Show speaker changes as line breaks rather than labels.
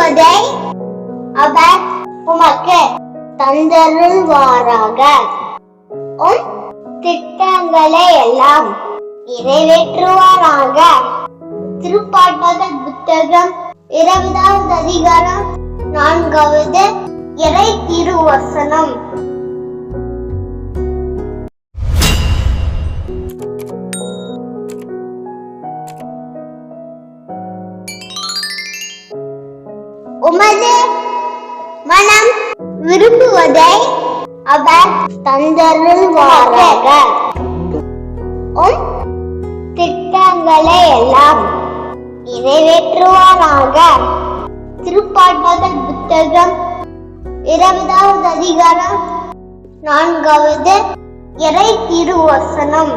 விரும்புவதை அவர் உமக்கு தந்தருள்வாராக. உன் திட்டங்களை எல்லாம் நிறைவேற்றுவாராக. திருப்பாட்பாத புத்தகம் இருபதாவது அதிகாரம் நான்காவது இறை திருவசனம். உமது மனம் விரும்புவதை அவர் தந்தருள்வாராக. உம் திட்டங்களை எல்லாம் நிறைவேற்றுவாராக. திருப்பாட்பாத புத்தகம் இருபதாவது அதிகாரம் நான்காவது இறை திருவசனம்.